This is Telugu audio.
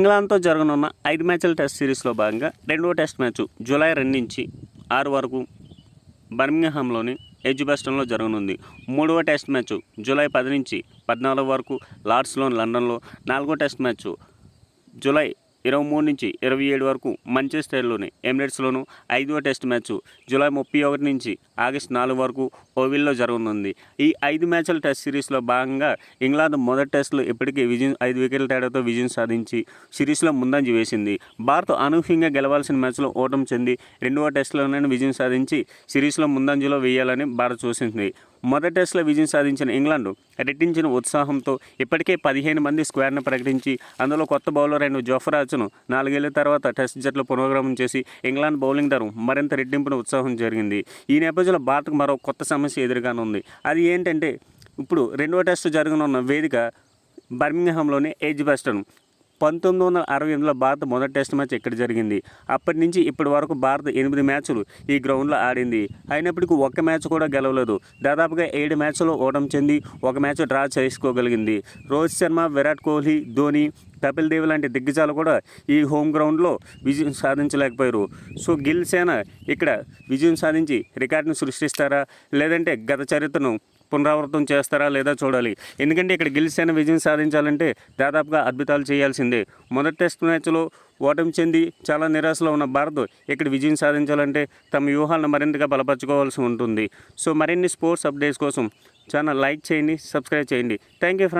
ఇంగ్లాండ్తో జరగనున్న ఐదు మ్యాచ్ల టెస్ట్ సిరీస్లో భాగంగా రెండవ టెస్ట్ మ్యాచ్ జూలై రెండు నుంచి ఆరు వరకు బర్మింగ్హామ్లోని ఎడ్జ్బాస్టన్లో జరగనుంది. మూడవ టెస్ట్ మ్యాచ్ జూలై పది నుంచి పద్నాలుగు వరకు లార్డ్స్లోని లండన్లో. నాలుగో టెస్ట్ మ్యాచ్ జూలై ఇరవై మూడు నుంచి ఇరవై ఏడు వరకు మంచెస్టర్లోని ఎమిరేట్స్లోను ఐదవ టెస్ట్ మ్యాచ్ జూలై ముప్పై ఒకటి నుంచి ఆగస్టు నాలుగు వరకు ఓవిల్లో జరగనుంది. ఈ ఐదు మ్యాచ్ల టెస్ట్ సిరీస్లో భాగంగా ఇంగ్లాండ్ మొదటి టెస్ట్లో ఇప్పటికే విజయం ఐదు వికెట్ల తేడాతో విజయం సాధించి సిరీస్లో ముందంజ వేసింది. భారత్ అనూహ్యంగా గెలవాల్సిన మ్యాచ్లో ఓటమి చెంది రెండవ టెస్ట్లోనే విజయం సాధించి సిరీస్లో ముందంజలో వేయాలని భారత్ చూసింది మొదటి టెస్ట్లో విజయం సాధించిన ఇంగ్లాండ్ రెట్టించిన ఉత్సాహంతో ఇప్పటికే పదిహేను మంది స్క్వేర్ను ప్రకటించి అందులో కొత్త బౌలర్ అయిన జోఫరాజ్ను నాలుగేళ్ళ తర్వాత టెస్ట్ జట్లు పునర్గ్రమం చేసి ఇంగ్లాండ్ బౌలింగ్ ధర మరింత రెట్టింపున ఉత్సాహం జరిగింది. ఈ నేపథ్యంలో భారత్కు మరో కొత్త సమస్య ఎదురుగానుంది అది ఏంటంటే ఇప్పుడు రెండవ టెస్ట్ జరగనున్న వేదిక బర్మింగ్హామ్లోని ఏజ్ బెస్టన్ పంతొమ్మిది వందల అరవై ఎనిమిదిలో భారత మొదటి టెస్ట్ మ్యాచ్ ఇక్కడ జరిగింది? అప్పటి నుంచి ఇప్పటి వరకు భారత్ ఎనిమిది మ్యాచ్లు ఈ గ్రౌండ్లో ఆడింది. అయినప్పటికీ ఒక్క మ్యాచ్ కూడా గెలవలేదు. దాదాపుగా ఏడు మ్యాచ్లో ఓటమి చెంది ఒక మ్యాచ్ డ్రా చేసుకోగలిగింది. రోహిత్ శర్మ విరాట్ కోహ్లీ ధోని కపిల్ దేవ్ లాంటి దిగ్గజాలు కూడా ఈ హోమ్ గ్రౌండ్లో విజయం సాధించలేకపోయారు. సో గిల్ సేన ఇక్కడ విజయం సాధించి రికార్డును సృష్టిస్తారా? లేదంటే గత చరిత్రను పునరావృతం చేస్తారా లేదా చూడాలి. ఎందుకంటే ఇక్కడ గెలిచిన విజయం సాధించాలంటే దాదాపుగా అద్భుతాలు చేయాల్సిందే. మొదటి టెస్ట్ మ్యాచ్లో ఓటమి చెంది చాలా నిరాశలో ఉన్న భారత్ ఇక్కడ విజయం సాధించాలంటే తమ వ్యూహాలను మరింతగా బలపరచుకోవాల్సి ఉంటుంది. సో మరిన్ని స్పోర్ట్స్ అప్డేట్స్ కోసం ఛానల్ లైక్ చేయండి సబ్స్క్రైబ్ చేయండి. Thank you friends.